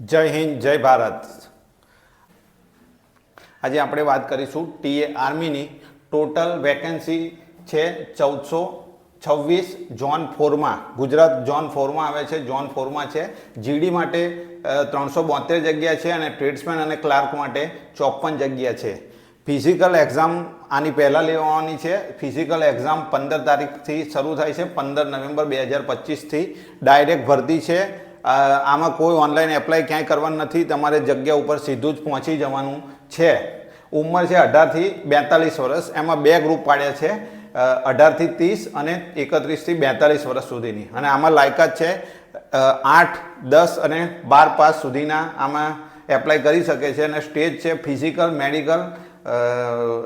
જય હિન્દ, જય ભારત. આજે આપણે વાત કરીશું ટીએ આર્મીની ટોટલ વેકેન્સી છે ચૌદસો છવ્વીસ જોન ફોરમાં. ગુજરાત જોન ફોરમાં આવે છે જોન ફોરમાં છે. જીડી માટે ત્રણસો બોતેર જગ્યા છે અને ટ્રેડ્સમેન અને ક્લાર્ક માટે ચોપન જગ્યા છે. ફિઝિકલ એક્ઝામ આની પહેલાં લેવાની છે. ફિઝિકલ એક્ઝામ પંદર તારીખથી શરૂ થાય છે. પંદર નવેમ્બર બે હજાર પચીસથી ડાયરેક્ટ ભરતી છે. આમાં કોઈ ઓનલાઈન એપ્લાય ક્યાંય કરવાનું નથી. તમારે જગ્યા ઉપર સીધું જ પહોંચી જવાનું છે. ઉંમર છે અઢારથી બેતાલીસ વર્ષ. એમાં બે ગ્રુપ પાડ્યા છે. અઢારથી ત્રીસ અને એકત્રીસથી બેતાલીસ વર્ષ સુધીની. અને આમાં લાયકાત છે આઠ, દસ અને બાર પાસ સુધીના આમાં એપ્લાય કરી શકે છે. અને સ્ટેજ છે physical medical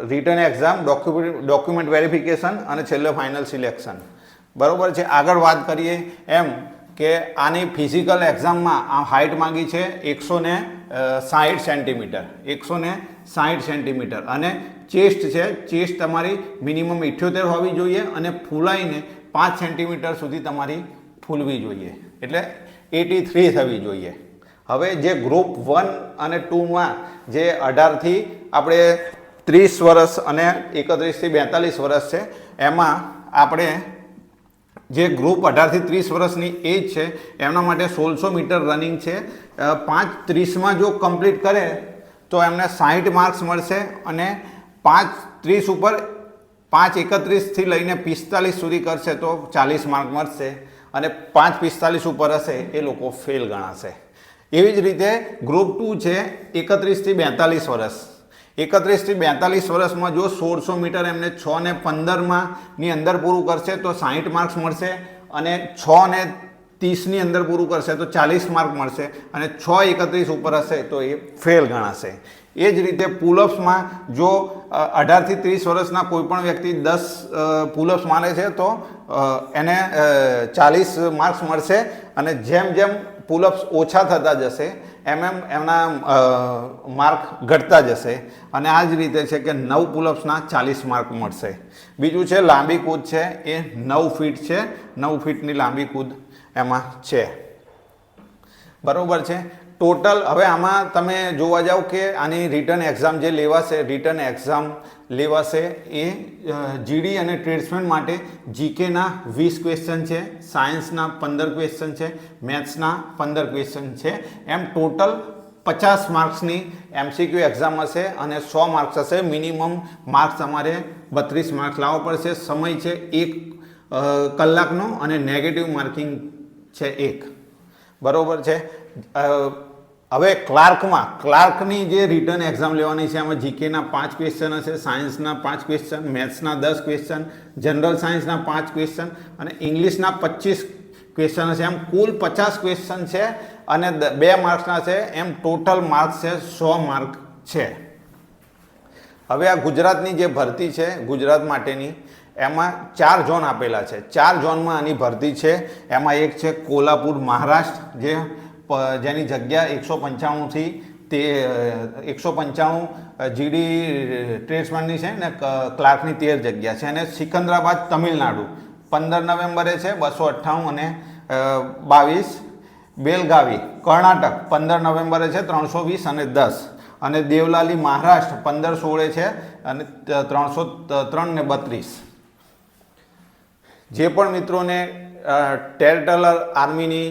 return exam document document verification અને છેલ્લે ફાઇનલ સિલેક્શન બરાબર છે? આગળ વાત કરીએ એમ. કે આની ફિઝિકલ એક્ઝામમાં આ હાઇટ માંગી છે એકસો ને સાહીઠ સેન્ટીમીટર એકસો ને સાહીઠ સેન્ટીમીટર અને ચેસ્ટ છે ચેસ્ટ તમારી મિનિમમ ઇઠ્યોતેર હોવી જોઈએ અને ફૂલાઈને પાંચ સેન્ટીમીટર સુધી તમારી ફૂલવી જોઈએ. એટલે એટી થ્રી થવી જોઈએ. હવે જે ગ્રુપ વન અને ટુમાં જે અઢારથી આપણે ત્રીસ વર્ષ અને એકત્રીસથી બેતાલીસ વર્ષ છે, એમાં આપણે જે ગ્રુપ અઢારથી ત્રીસ વર્ષની એજ છે, એમના માટે સોળસો મીટર રનિંગ છે. પાંચ ત્રીસમાં જો કમ્પ્લીટ કરે, તો એમને સાહીઠ માર્ક્સ મળશે અને પાંચ ત્રીસ ઉપર પાંચ એકત્રીસથી લઈને પિસ્તાલીસ સુધી કરશે તો ચાલીસ માર્ક મળશે અને પાંચ પિસ્તાલીસ ઉપર હશે એ લોકો ફેલ ગણાશે. એવી જ રીતે ગ્રુપ ટુ છે, એકત્રીસથી બેતાલીસ વર્ષ. એકત્રીસથી બેતાલીસ વર્ષમાં જો સોળસો મીટર એમને છ ને પંદરમાં ની અંદર પૂરું કરશે તો સાહીઠ માર્ક્સ મળશે અને છ ને ત્રીસની અંદર પૂરું કરશે તો ચાલીસ માર્ક મળશે અને છ એકત્રીસ ઉપર હશે તો એ ફેલ ગણાશે. એ જ રીતે પુલઅપ્સમાં જો અઢારથી ત્રીસ વર્ષના કોઈપણ વ્યક્તિ દસ પુલઅપ્સ મારે છે તો એને ચાલીસ માર્ક્સ મળશે અને જેમ જેમ પુલઅપ્સ ઓછા થતા જશે એમ એમ એમના માર્ક ઘટતા જશે અને આ જ રીતે છે કે નવ પુલઅપ્સના ચાલીસ માર્ક મળશે. બીજું છે, લાંબી કૂદ છે, એ નવ ફીટ છે, નવ ફીટની લાંબી કૂદ એમાં છે. બરાબર છે? ટોટલ હવે આમાં તમે જોવા જાઓ કે આની રિટર્ન એક્ઝામ જે લેવાશે રિટર્ન એક્ઝામ લેવાશે એ જીડી અને ટ્રેડ્સમેન માટે જીકેના વીસ ક્વેશ્ચન છે સાયન્સના પંદર ક્વેશ્ચન છે મેથ્સના પંદર ક્વેશ્ચન છે. એમ ટોટલ પચાસ માર્ક્સની એમસીક્યુ એક્ઝામ હશે અને સો માર્ક્સ હશે. મિનિમમ માર્ક્સ અમારે બત્રીસ માર્ક્સ લાવવા પડશે. સમય છે એક કલાકનો અને નેગેટિવ માર્કિંગ છે એક. બરોબર છે? હવે ક્લાર્કમાં, ક્લાર્કની જે રિટર્ન એક્ઝામ લેવાની છે એમાં જીકેના પાંચ ક્વેશ્ચન હશે સાયન્સના પાંચ ક્વેશ્ચન મેથ્સના દસ ક્વેશ્ચન જનરલ સાયન્સના પાંચ ક્વેશ્ચન અને ઇંગ્લિશના પચીસ ક્વેશ્ચન હશે. એમ કુલ પચાસ ક્વેશ્ચન છે અને બે માર્ક્સના છે. એમ ટોટલ માર્ક્સ છે, સો માર્ક છે. હવે આ ગુજરાતની જે ભરતી છે, ગુજરાત માટેની, એમાં ચાર ઝોન આપેલા છે. ચાર ઝોનમાં આની ભરતી છે. એમાં એક છે કોલ્હાપુર મહારાષ્ટ્ર, જે જેની જગ્યા એકસો પંચાણુંથી તે એકસો પંચાણું જીડી ટ્રેડ્સમેનની છે ને ક્લાર્કની તેર જગ્યા છે અને સિકંદરાબાદ તમિલનાડુ. પંદર નવેમ્બરે છે, બસો અઠ્ઠાણું અને બાવીસ. બેલગાવી, કર્ણાટક, પંદર નવેમ્બરે છે, ત્રણસો વીસ અને દસ. અને દેવલાલી, મહારાષ્ટ્ર, પંદર સોળે છે અને ત્રણસો ત્રણ ને બત્રીસ. જે પણ મિત્રોને ટેરટલર આર્મીની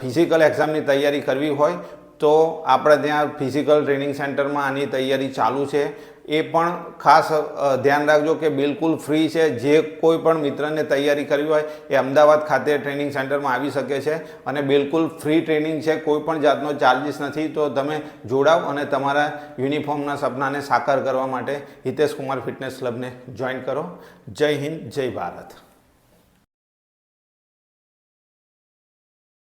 ફિઝિકલ એક્ઝામની તૈયારી કરવી હોય તો આપણે ત્યાં ફિઝિકલ ટ્રેનિંગ સેન્ટરમાં આની તૈયારી ચાલુ છે. એ પણ ખાસ ધ્યાન રાખજો કે બિલકુલ ફ્રી છે. જે કોઈ પણ મિત્રને તૈયારી કરવી હોય એ અમદાવાદ ખાતે ટ્રેનિંગ સેન્ટરમાં આવી શકે છે અને બિલકુલ ફ્રી ટ્રેનિંગ છે. કોઈ પણ જાતનો ચાર્જિસ નથી. તો તમે જોડાવ અને તમારા યુનિફોર્મના સપનાને સાકાર કરવા માટે હિતેશ કુમાર ફિટનેસ ક્લબને જોઈન કરો. જય હિન્દ, જય ભારત.